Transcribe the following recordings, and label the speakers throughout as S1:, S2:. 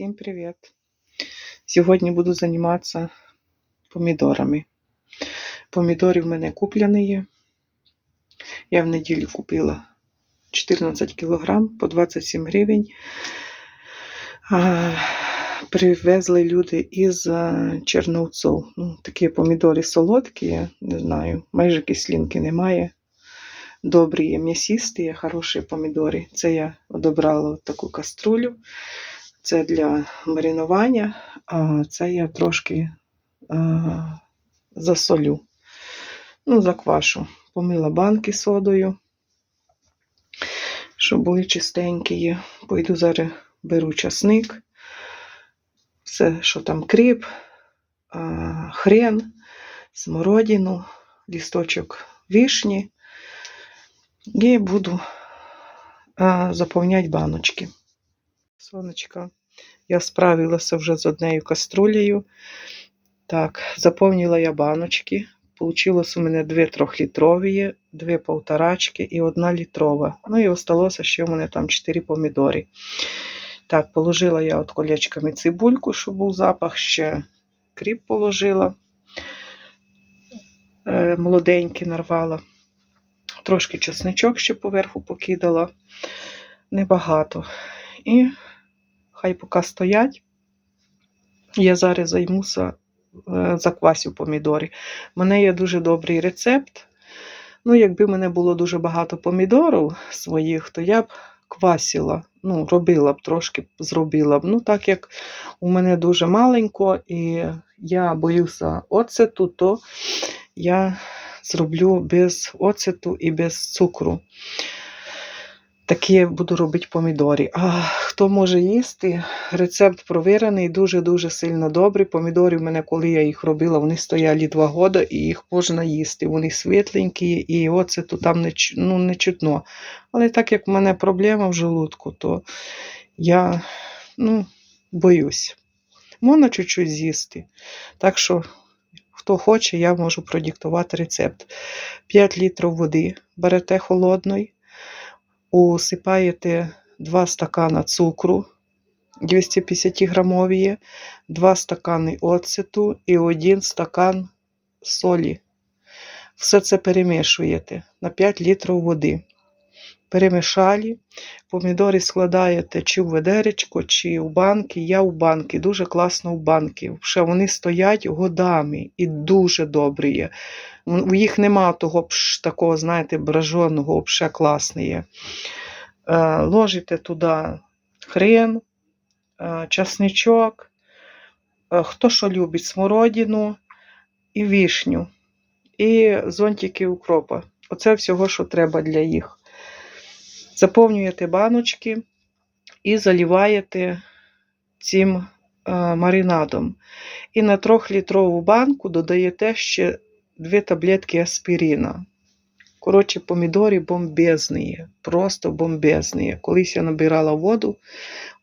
S1: Всім привіт! Сьогодні буду займатися помідорами. Помідори в мене куплені є. Я в неділю купила 14 кг по 27 гривень. Привезли люди із а, Черновців. Ну, такі помідори солодкі, не знаю, майже кислинки немає. Добрі є, м'ясисті, хороші помідори. Це я одобрала таку каструлю. Це для маринування, а це я трошки засолю. Ну, заквашу. Помила банки содою, щоб були чистенькі. Пойду зараз беру часник, все, що там кріп, хрен, смородину, лісточок вишні. І буду заповняти баночки. Сонечка, я справилася вже з однією каструлею. Так, заповнила я баночки. Получилось у мене дві трьохлітрові, дві полторачки і одна літрова. Ну і осталося ще у мене там 4 помідори. Так, положила я от колечками цибульку, щоб був запах, ще кріп положила. Е, молоденький нарвала. Трошки чесничок ще поверху покидала. Небагато. І хай поки стоять. Я зараз займуся е, заквасю помідори. У мене є дуже добрий рецепт. Ну, якби в мене було дуже багато помідорів своїх, то я б квасила, ну, робила б трошки зробила б. Ну, так як у мене дуже маленько, і я боюся оцету, то я зроблю без оцету і без цукру. Такі буду робити помідори. А хто може їсти? Рецепт провірений, дуже-дуже сильно добрий. Помідори в мене, коли я їх робила, вони стояли два роки і їх можна їсти. Вони світленькі, і оцету там не, ну, не чутно. Але так як в мене проблема в желудку, то я ну, боюсь. Можна чуть-чуть з'їсти. Так що, хто хоче, я можу продиктувати рецепт. 5 літрів води берете холодної, усипаєте 2 стакана цукру 250 грамові, 2 стакани оцету і 1 стакан солі. Все це перемішуєте на 5 літрів води. Перемішали, помідори складаєте чи в ведеречко, чи в банки. Я в банки, дуже класно в банки. Ще вони стоять годами і дуже добрі є. У їх нема того пш, такого, знаєте, браженого, ще класне є. Е, Ложите туди хрен, е, часничок, е, хто що любить, смородину і вишню, і зонтики укропа. Оце всього, що треба для їх. Заповнюєте баночки і заливаєте цим е, маринадом. І на 3-літрову банку додаєте ще 2 таблетки аспірина. Коротше, помідори бомбезні, просто бомбезні. Колись я набирала воду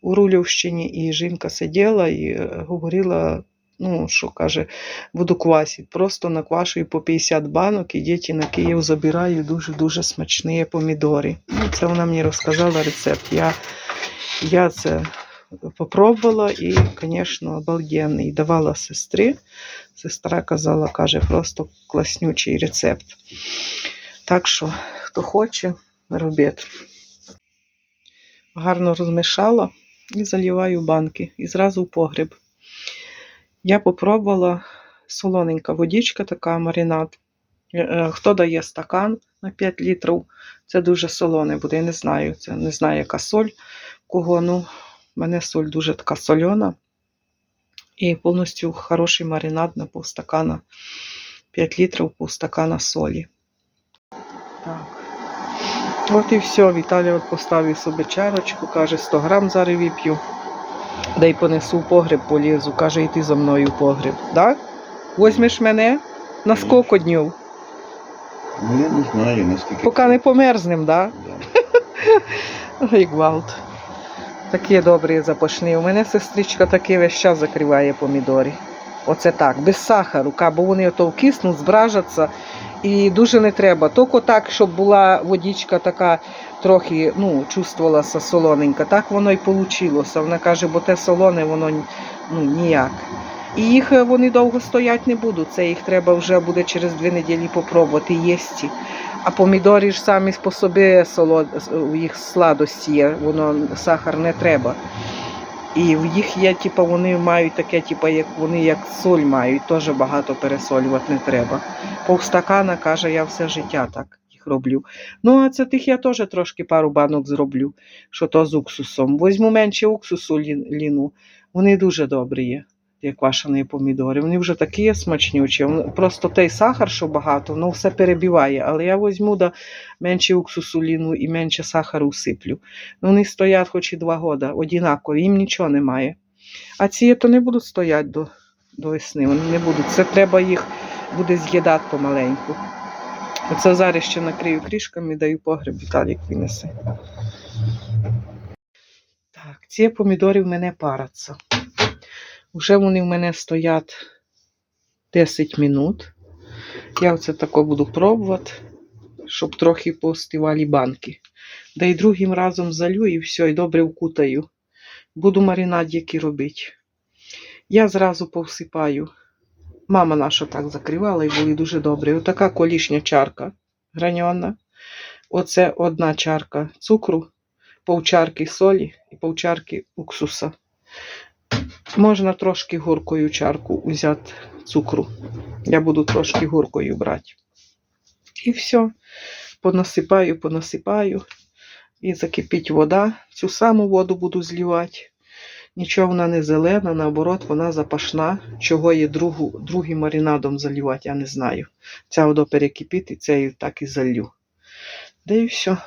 S1: у Рулівщині, і жінка сиділа і е, говорила, ну, що каже, буду квасити. Просто наквашую по 50 банок і діти на Київ забирають дуже-дуже смачні помідори. Ну, це вона мені розказала рецепт. Я, я це попробувала і, звісно, обалденний. Давала сестрі. Сестра казала, каже, просто класнючий рецепт. Так що, хто хоче, робіть. Гарно розмішала і заливаю банки. І зразу в погріб. Я попробувала солоненька водичка, така маринад. Е, е, Хто дає стакан на 5 літрів, це дуже солоне буде. Я не знаю, це не знаю, яка соль кого. Ну, в мене соль дуже така сольона. І повністю хороший маринад на півстакана. 5 літрів півстакана солі. Так. От і все. Віталій от поставив собі чарочку, каже, 100 грам зараз вип'ю. Дай понесу в погреб полізу, каже, йти за мною в погреб. Так? Возьмеш мене на скільки днів?
S2: Ну, я не знаю, наскільки.
S1: Поки не померзнем, так?
S2: Да.
S1: Ой, гвалт. Такі добрі запашні. У мене сестричка таки весь час закриває помідори. Оце так, без сахару, бо вони ото вкиснуть, збражаться І дуже не треба. Тільки так, щоб була водичка така трохи, ну, чувствувалася солоненька. Так воно і вийшло. Вона каже, бо те солоне, воно ну, ніяк. І їх е, вони довго стоять не будуть. Це їх треба вже буде через дві неділі попробувати їсти. А помідори ж самі по собі солод... їх сладості є, воно сахар не треба. І в їх є, типу, вони мають таке, типу, як вони як соль мають, теж багато пересолювати не треба. Повстакана, каже, я все життя так їх роблю. Ну, а це тих я теж трошки пару банок зроблю, що то з уксусом. Возьму менше уксусу ліну. Вони дуже добрі є, квашені помідори. Вони вже такі смачнючі. Просто той сахар, що багато, воно все перебиває. Але я візьму да менше уксусу ліну і менше сахару всиплю. Ну, вони стоять хоч і два роки, однакові, їм нічого немає. А ці то не будуть стояти до, до весни, вони не будуть. Це треба їх буде з'їдати помаленьку. Оце зараз ще накрию кришками, даю погреб, Віталік винесе. Так, ці помідори в мене параться. Уже вони в мене стоять 10 минут. Я оце тако буду пробувати, щоб трохи поостивали банки. Да й другим разом залю і все, і добре вкутаю. Буду маринад який робити. Я зразу повсипаю. Мама наша так закривала і були дуже добрі. Отака колішня чарка граньона. Оце одна чарка цукру, повчарки солі і повчарки уксуса. Можна трошки горкою чарку взяти цукру. Я буду трошки горкою брати. І все. Понасипаю, понасипаю. І закипить вода. Цю саму воду буду злівати. Нічого вона не зелена, наоборот, вона запашна. Чого є другу, другим маринадом залівати, я не знаю. Ця вода перекипить і це так і залью. Да і все.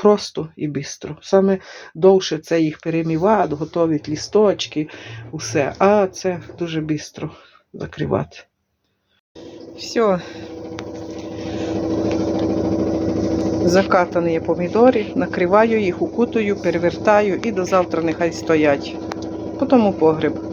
S1: Просто і бистро. Саме довше це їх перемівати, готовить лісточки, усе. А це дуже бистро закривати. Все. Закатані помідори, накриваю їх, укутую, перевертаю і до завтра нехай стоять. Потім у погреб.